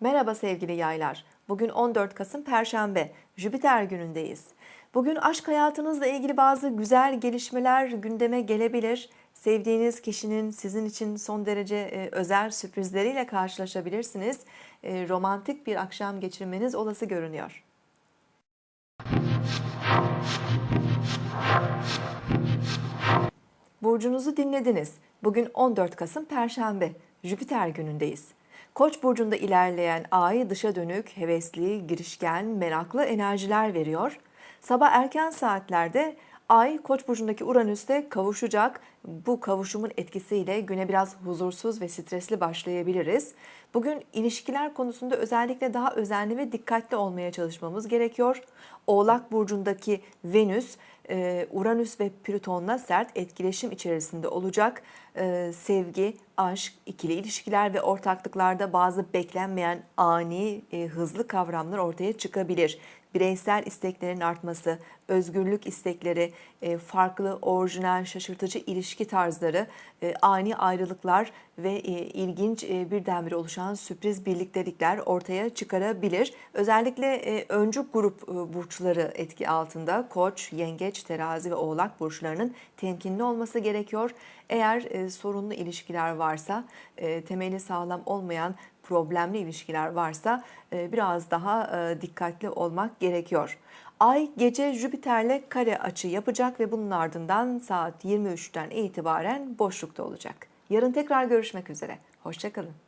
Merhaba sevgili yaylar. Bugün 14 Kasım Perşembe, Jüpiter günündeyiz. Bugün aşk hayatınızla ilgili bazı güzel gelişmeler gündeme gelebilir. Sevdiğiniz kişinin sizin için son derece e, özel sürprizleriyle karşılaşabilirsiniz. E, Romantik bir akşam geçirmeniz olası görünüyor. Burcunuzu dinlediniz. Bugün 14 Kasım Perşembe, Jüpiter günündeyiz. Koç burcunda ilerleyen ay dışa dönük, hevesli, girişken, meraklı enerjiler veriyor. Sabah erken saatlerde ay Koç burcundaki Uranüs'te kavuşacak. Bu kavuşumun etkisiyle güne biraz huzursuz ve stresli başlayabiliriz. Bugün ilişkiler konusunda özellikle daha özenli ve dikkatli olmaya çalışmamız gerekiyor. Oğlak burcundaki Venüs e, Uranüs ve Plüton'la sert etkileşim içerisinde olacak. E, Sevgi, aşk, ikili ilişkiler ve ortaklıklarda bazı beklenmeyen ani, e, hızlı kavramlar ortaya çıkabilir. Bireysel isteklerin artması, özgürlük istekleri, farklı, orijinal, şaşırtıcı ilişki tarzları, e, ani ayrılıklar ve e, ilginç e, birdenbire oluşan sürpriz birliktelikler ortaya çıkarabilir. Özellikle öncü grup burçları etki altında Koç, Yengeç, Terazi ve Oğlak burçlarının temkinli olması gerekiyor. Eğer sorunlu ilişkiler varsa, temeli sağlam olmayan problemli ilişkiler varsa biraz daha dikkatli olmak gerekiyor. Ay gece Jüpiter'le kare açı yapacak ve bunun ardından saat 23'ten itibaren boşlukta olacak. Yarın tekrar görüşmek üzere. Hoşçakalın.